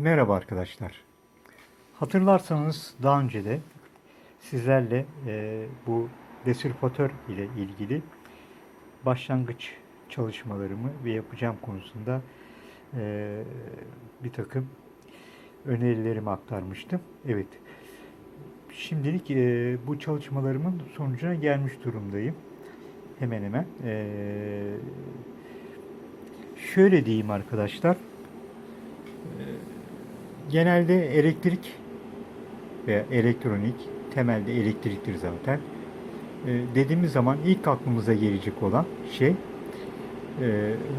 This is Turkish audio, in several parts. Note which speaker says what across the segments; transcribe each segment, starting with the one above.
Speaker 1: Merhaba arkadaşlar. Hatırlarsanız daha önce de sizlerle e, bu desürpatör ile ilgili başlangıç çalışmalarımı ve yapacağım konusunda e, bir takım önerilerimi aktarmıştım. Evet. Şimdilik e, bu çalışmalarımın sonucuna gelmiş durumdayım. Hemen hemen. E, şöyle diyeyim arkadaşlar genelde elektrik veya elektronik temelde elektriktir zaten. E, dediğimiz zaman ilk aklımıza gelecek olan şey e,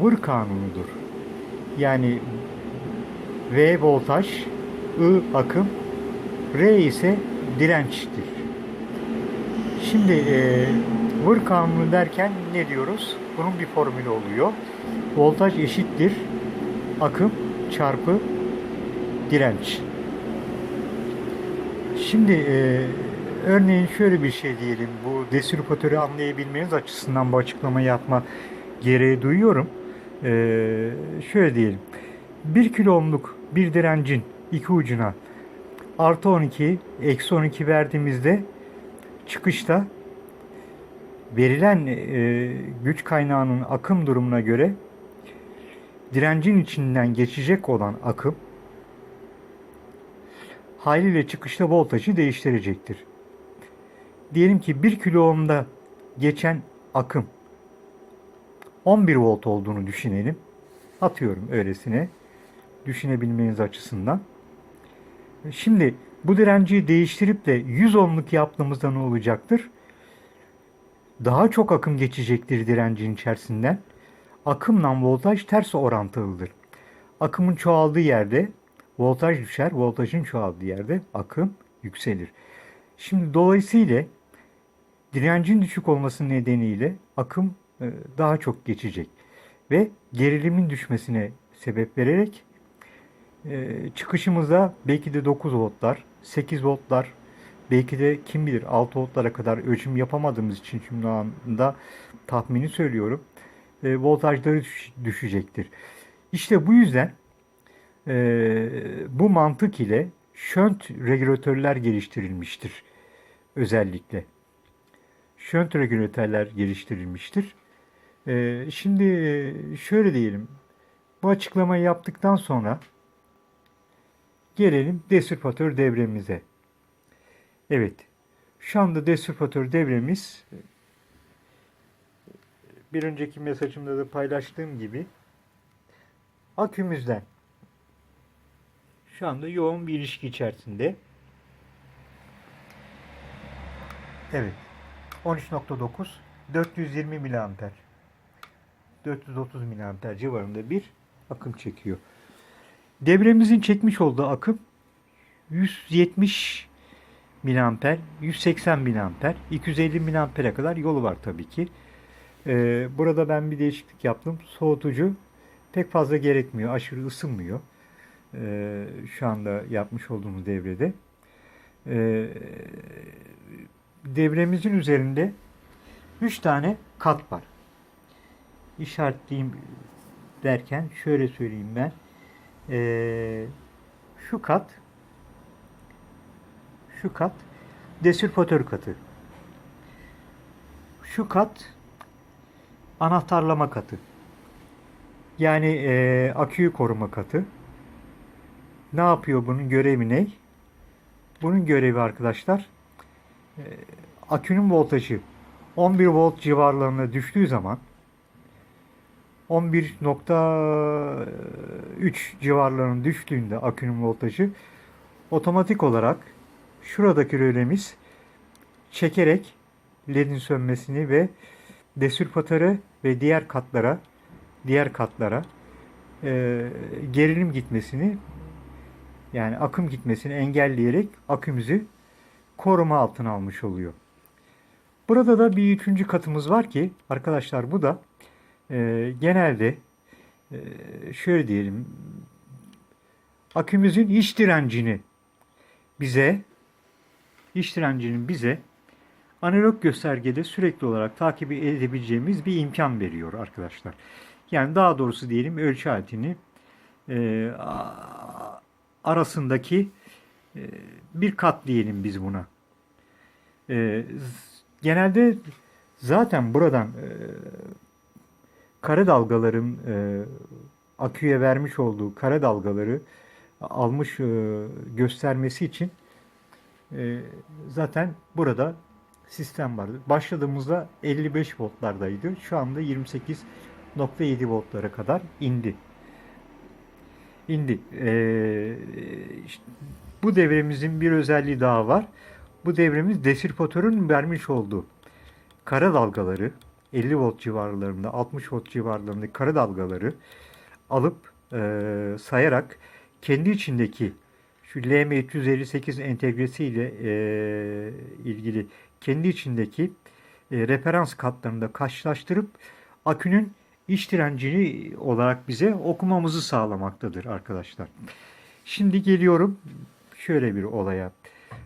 Speaker 1: vır kanunudur. Yani V voltaj, I akım, R ise dirençtir. Şimdi e, vır kanunu derken ne diyoruz? Bunun bir formülü oluyor. Voltaj eşittir akım çarpı direnç. Şimdi e, örneğin şöyle bir şey diyelim. Bu desürpatörü anlayabilmeniz açısından bu açıklamayı yapma gereği duyuyorum. E, şöyle diyelim. 1 kilo ohmluk bir direncin iki ucuna artı 12, eksi 12 verdiğimizde çıkışta verilen e, güç kaynağının akım durumuna göre direncin içinden geçecek olan akım haliyle çıkışta voltajı değiştirecektir. Diyelim ki 1 kilo ohmda geçen akım 11 volt olduğunu düşünelim. Atıyorum öylesine düşünebilmeniz açısından. Şimdi bu direnci değiştirip de 100 ohmluk yaptığımızda ne olacaktır? Daha çok akım geçecektir direncin içerisinden. Akımla voltaj ters orantılıdır. Akımın çoğaldığı yerde voltaj düşer, voltajın çoğaldığı yerde akım yükselir. Şimdi dolayısıyla direncin düşük olması nedeniyle akım e, daha çok geçecek ve gerilimin düşmesine sebep vererek e, çıkışımızda belki de 9 voltlar, 8 voltlar, belki de kim bilir 6 voltlara kadar ölçüm yapamadığımız için şimdi anda tahmini söylüyorum. E, voltajları düşecektir. İşte bu yüzden e, bu mantık ile şönt regülatörler geliştirilmiştir özellikle. Şönt regülatörler geliştirilmiştir. E, şimdi şöyle diyelim. Bu açıklamayı yaptıktan sonra gelelim desürpatör devremize. Evet. Şu anda desürpatör devremiz bir önceki mesajımda da paylaştığım gibi akümüzden şu anda yoğun bir ilişki içerisinde. Evet. 13.9 420 miliamper 430 miliamper civarında bir akım çekiyor. Devremizin çekmiş olduğu akım 170 miliamper, 180 miliamper, 250 miliampere kadar yolu var tabii ki. Ee, burada ben bir değişiklik yaptım. Soğutucu pek fazla gerekmiyor. Aşırı ısınmıyor. Ee, şu anda yapmış olduğumuz devrede. Ee, devremizin üzerinde 3 tane kat var. İşaretleyeyim derken şöyle söyleyeyim ben. Ee, şu kat şu kat desürpatör katı. Şu kat anahtarlama katı. Yani e, aküyü koruma katı. Ne yapıyor bunun görevi ne? Bunun görevi arkadaşlar e, akünün voltajı 11 volt civarlarına düştüğü zaman 11.3 civarlarına düştüğünde akünün voltajı otomatik olarak şuradaki rölemiz çekerek ledin sönmesini ve desürpatörü ve diğer katlara diğer katlara e, gerilim gitmesini yani akım gitmesini engelleyerek akümüzü koruma altına almış oluyor. Burada da bir üçüncü katımız var ki arkadaşlar bu da e, genelde e, şöyle diyelim akümüzün iç direncini bize iç direncinin bize analog göstergede sürekli olarak takip edebileceğimiz bir imkan veriyor arkadaşlar. Yani daha doğrusu diyelim ölçü aletini e, arasındaki e, bir kat diyelim biz buna. E, genelde zaten buradan e, kara dalgaların e, aküye vermiş olduğu kara dalgaları almış göstermesi için zaten burada sistem vardı. Başladığımızda 55 voltlardaydı. Şu anda 28.7 voltlara kadar indi. İndi. E, işte bu devremizin bir özelliği daha var. Bu devremiz desirpatörün vermiş olduğu kara dalgaları 50 volt civarlarında 60 volt civarlarında kara dalgaları alıp e, sayarak kendi içindeki şu LM358 entegresiyle e, ilgili kendi içindeki e, referans katlarında karşılaştırıp akünün iç direncini olarak bize okumamızı sağlamaktadır arkadaşlar. Şimdi geliyorum şöyle bir olaya.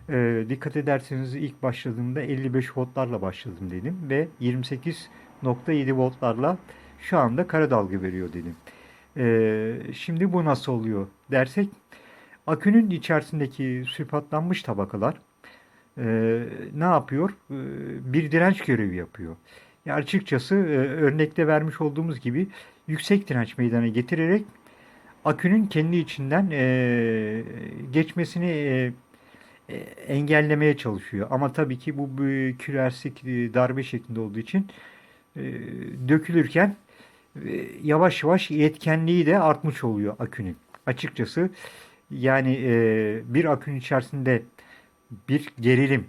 Speaker 1: E, dikkat ederseniz ilk başladığımda 55 voltlarla başladım dedim ve 28.7 voltlarla şu anda kara dalga veriyor dedim. E, şimdi bu nasıl oluyor dersek akünün içerisindeki sülfatlanmış tabakalar e, ne yapıyor? E, bir direnç görevi yapıyor. Ya açıkçası e, örnekte vermiş olduğumuz gibi yüksek direnç meydana getirerek akünün kendi içinden e, geçmesini e, e, engellemeye çalışıyor. Ama tabii ki bu bir küresik e, darbe şeklinde olduğu için e, dökülürken e, yavaş yavaş yetkenliği de artmış oluyor akünün. Açıkçası yani e, bir akünün içerisinde bir gerilim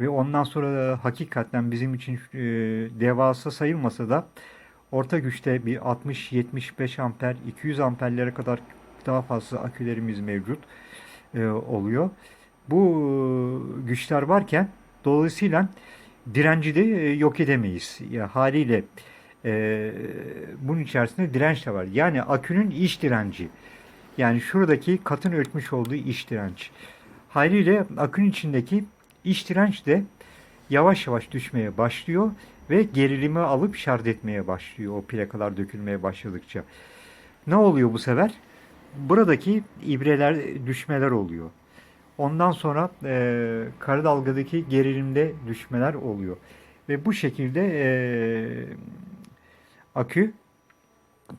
Speaker 1: ve ondan sonra da hakikaten bizim için e, devasa sayılmasa da orta güçte bir 60-75 amper, 200 amperlere kadar daha fazla akülerimiz mevcut e, oluyor. Bu e, güçler varken dolayısıyla direnci de e, yok edemeyiz. Ya, haliyle e, bunun içerisinde direnç de var. Yani akünün iç direnci. Yani şuradaki katın ölçmüş olduğu iç direnç. Haliyle akünün içindeki iç direnç de yavaş yavaş düşmeye başlıyor ve gerilimi alıp şarj etmeye başlıyor o plakalar dökülmeye başladıkça. Ne oluyor bu sefer? Buradaki ibreler düşmeler oluyor. Ondan sonra e, kara dalgadaki gerilimde düşmeler oluyor. Ve bu şekilde e, akü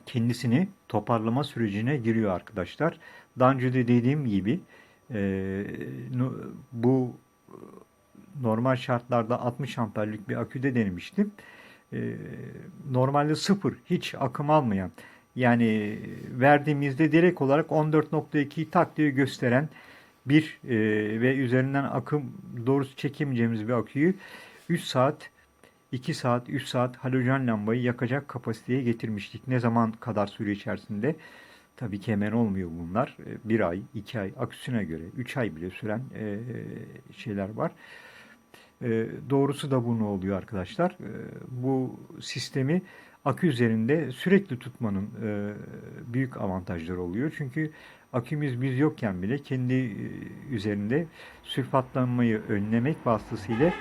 Speaker 1: kendisini toparlama sürecine giriyor arkadaşlar. Daha önce de dediğim gibi e, bu normal şartlarda 60 amperlik bir aküde denemiştim. E, normalde sıfır, hiç akım almayan yani verdiğimizde direkt olarak 14.2 tak diye gösteren bir e, ve üzerinden akım doğrusu çekemeyeceğimiz bir aküyü 3 saat 2 saat, 3 saat halojen lambayı yakacak kapasiteye getirmiştik. Ne zaman kadar süre içerisinde? Tabii ki hemen olmuyor bunlar. E, Bir ay, iki ay, aküsüne göre, üç ay bile süren e, şeyler var. E, Doğrusu da bunu oluyor arkadaşlar. E, Bu sistemi akü üzerinde sürekli tutmanın e, büyük avantajları oluyor. Çünkü akümüz biz yokken bile kendi e, üzerinde sülfatlanmayı önlemek vasıtasıyla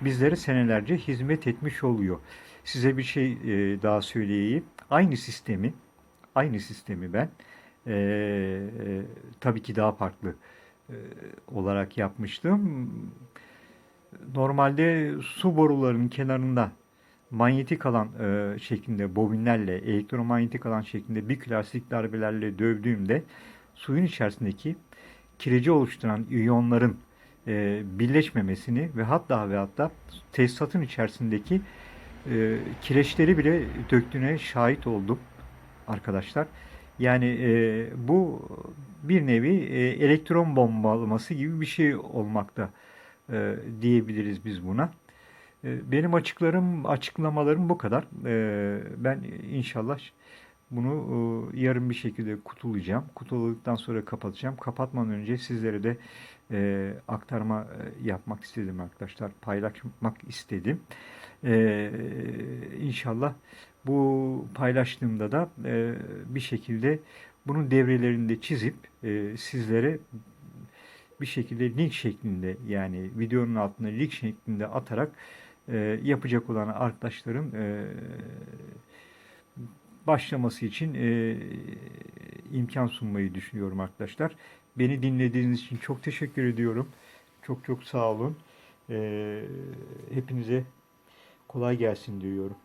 Speaker 1: bizlere senelerce hizmet etmiş oluyor. Size bir şey e, daha söyleyeyim. Aynı sistemi, aynı sistemi ben e, tabii ki daha farklı olarak yapmıştım. Normalde su borularının kenarında manyetik alan e, şeklinde bobinlerle, elektromanyetik alan şeklinde bir plastik darbelerle dövdüğümde suyun içerisindeki kireci oluşturan iyonların e, birleşmemesini ve hatta ve hatta tesisatın içerisindeki e, kireçleri bile döktüğüne şahit oldum arkadaşlar. Yani e, bu bir nevi e, elektron bombalaması gibi bir şey olmakta e, diyebiliriz biz buna. E, benim açıklarım, açıklamalarım bu kadar. E, ben inşallah bunu yarın bir şekilde kutulayacağım. Kutuladıktan sonra kapatacağım. Kapatmadan önce sizlere de aktarma yapmak istedim arkadaşlar. Paylaşmak istedim. E, inşallah bu paylaştığımda da bir şekilde bunun devrelerini de çizip sizlere bir şekilde link şeklinde yani videonun altına link şeklinde atarak e, yapacak olan arkadaşlarım e, başlaması için e, imkan sunmayı düşünüyorum arkadaşlar. Beni dinlediğiniz için çok teşekkür ediyorum. Çok çok sağ olun. E, hepinize kolay gelsin diyorum.